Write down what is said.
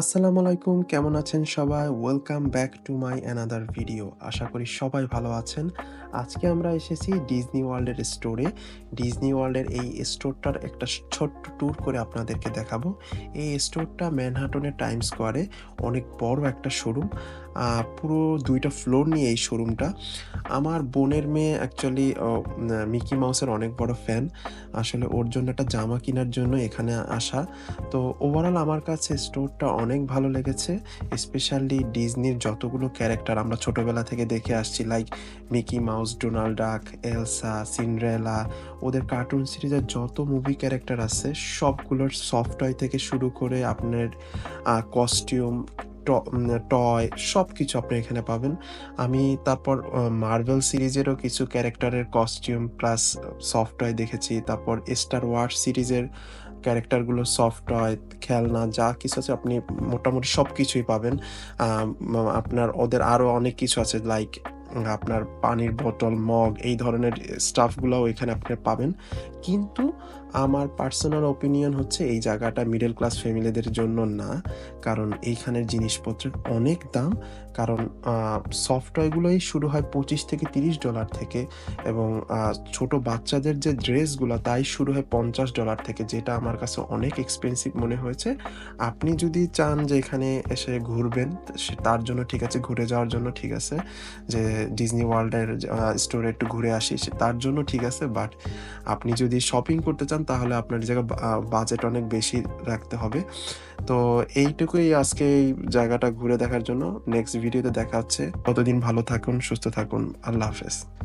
আসসালামু আলাইকুম, কেমন আছেন সবাই? Welcome back to my another video আশা করি সবাই ভালো আছেন। আজকে আমরা এসেছি ডিজনি ওয়ার্ল্ডের স্টোরে ডিজনি ওয়ার্ল্ডের এই স্টোরটার একটা ছোট্ট ট্যুর করে আপনাদেরকে দেখাবো। এই স্টোরটা ম্যানহাটনের টাইম স্কোয়ারে অনেক বড় একটা শোরুম পুরো দুইটা ফ্লোর নিয়ে এই শোরুমটা আমার বোনের মেয়ে অ্যাকচুয়ালি মিকি মাউসের অনেক বড় ফ্যান আসলে ওর জন্য একটা জামা কেনার জন্য এখানে আসা। তো ওভারঅল আমার কাছে স্টোরটা অনেক ভালো লেগেছে স্পেশালি ডিজনির যতগুলো ক্যারেক্টার আমরা ছোটবেলা থেকে দেখে আসছি like Mickey Mouse Donald Duck Elsa Cinderella ওদের কার্টুন সিরিজের যত মুভি ক্যারেক্টার আছে, সবগুলোর সফটওয়্যার থেকে শুরু করে আপনার কস্টিউম টয় সব কিছু আপনি এখানে পাবেন। আমি তারপর মার্বেল সিরিজেরও কিছু ক্যারেক্টারের কস্টিউম প্লাস সফটওয়্যার দেখেছি, তারপর স্টার ওয়ার সিরিজের ক্যারেক্টারগুলো সফট হয়, খেলনা, যা কিছু আছে আপনি মোটামুটি সব কিছুই পাবেন আপনার ওদের আরও অনেক কিছু আছে লাইক আপনার পানির বোতল, মগ, এই ধরনের স্টাফগুলোও এখানে আপনি পাবেন। কিন্তু আমার পার্সোনাল ওপিনিয়ন হচ্ছে এই জায়গাটা মিডল ক্লাস ফ্যামিলিদের জন্য না। কারণ এইখানের জিনিসপত্রের অনেক দাম। কারণ সফটওয়্যারগুলোই শুরু হয় পঁচিশ থেকে তিরিশ ডলার থেকে এবং ছোট বাচ্চাদের যে ড্রেসগুলো তাই শুরু হয় পঞ্চাশ ডলার থেকে, যেটা আমার কাছে অনেক এক্সপেন্সিভ মনে হয়েছে। আপনি যদি চান যে এখানে এসে ঘুরবেন তার জন্য ঠিক আছে, ঘুরে যাওয়ার জন্য ঠিক আছে। যে ডিজনি ওয়ার্ল্ডের স্টোরে একটু ঘুরে আসি। তার জন্য ঠিক আছে বাট আপনি যদি শপিং করতে চান, তাহলে আপনার জায়গায় বাজেট অনেক বেশি রাখতে হবে। তো এইটুকুই আজকে এই জায়গাটা ঘুরে দেখার জন্য। নেক্সট ভিডিওতে দেখা হচ্ছে। কতদিন ভালো থাকুন, সুস্থ থাকুন। আল্লাহ হাফেজ।